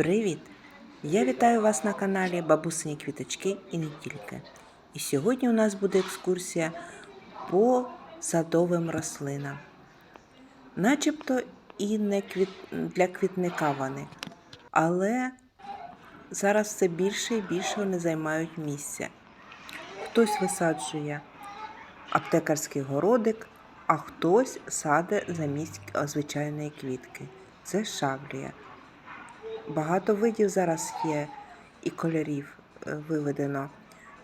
Привіт! Я вітаю вас на каналі Бабусині Квіточки і не тільки. І сьогодні у нас буде екскурсія по садовим рослинам. Начебто і не квіт... для квітника вони, але зараз все більше і більше вони займають місця. Хтось висаджує аптекарський городик, а хтось саде замість звичайної квітки. Це шавлія. Багато видів зараз є і кольорів е, виведено.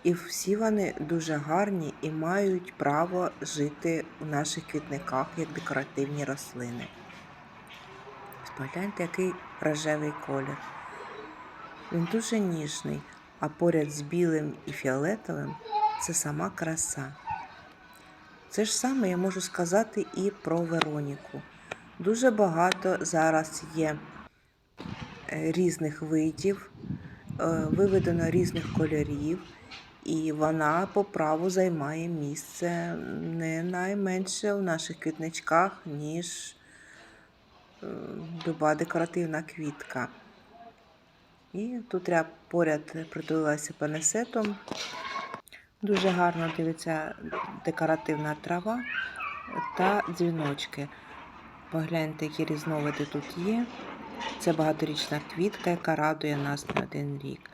І всі вони дуже гарні і мають право жити у наших квітниках як декоративні рослини. Погляньте, який рожевий колір. Він дуже ніжний, а поряд з білим і фіолетовим це сама краса. Це ж саме я можу сказати і про Вероніку. Дуже багато зараз є різних видів, е, виведено різних кольорів, і вона по праву займає місце не найменше у наших квітничках, ніж е, люба декоративна квітка. І тут я поряд притулилася пенесетом. Дуже гарно дивиться декоративна трава та дзвіночки. Погляньте, які різновиди тут є. Це багаторічна квітка, яка радує нас не один рік.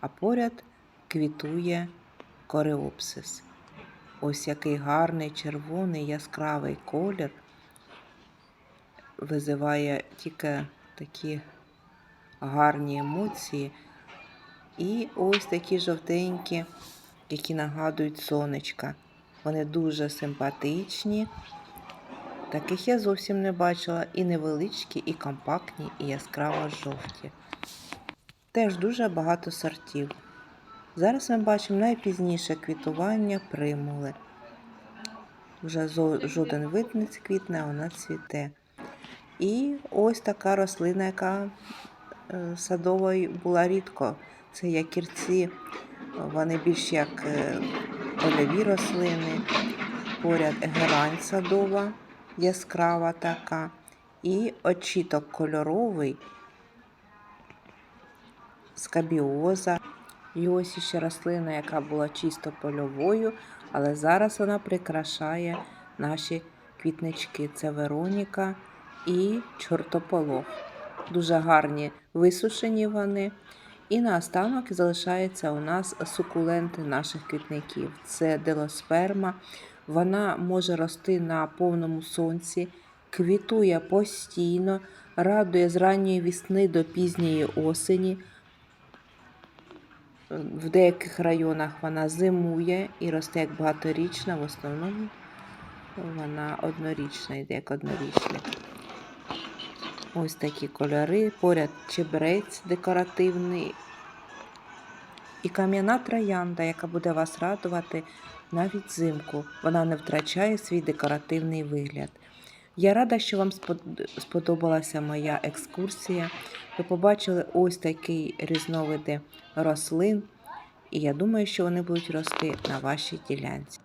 А поряд квітує кореопсис. Ось який гарний червоний яскравий колір визиває тільки такі гарні емоції. І ось такі жовтенькі, які нагадують сонечка. Вони дуже симпатичні. Таких я зовсім не бачила. І невеличкі, і компактні, і яскраво жовті. Теж дуже багато сортів. Зараз ми бачимо найпізніше квітування примули. Вже жоден вид не квітне, вона цвіте. І ось така рослина, яка е, садовою була рідко. Це якірці, вони більш як е, польові рослини, поряд герань садова, яскрава така, і очіток кольоровий, скабіоза. І ось іще рослина, яка була чисто польовою, але зараз вона прикрашає наші квітнички. Це Вероніка і чортополох. Дуже гарні висушені вони. І наостанок залишається у нас сукуленти наших квітників. Це делосперма. Вона може рости на повному сонці, квітує постійно, радує з ранньої весни до пізньої осені. В деяких районах вона зимує і росте як багаторічна, в основному вона однорічна, йде як однорічник. Ось такі кольори, поряд чебрець декоративний і кам'яна троянда, яка буде вас радувати навіть взимку. Вона не втрачає свій декоративний вигляд. Я рада, що вам сподобалася моя екскурсія. Ви побачили ось такі різновиди рослин, і я думаю, що вони будуть рости на вашій ділянці.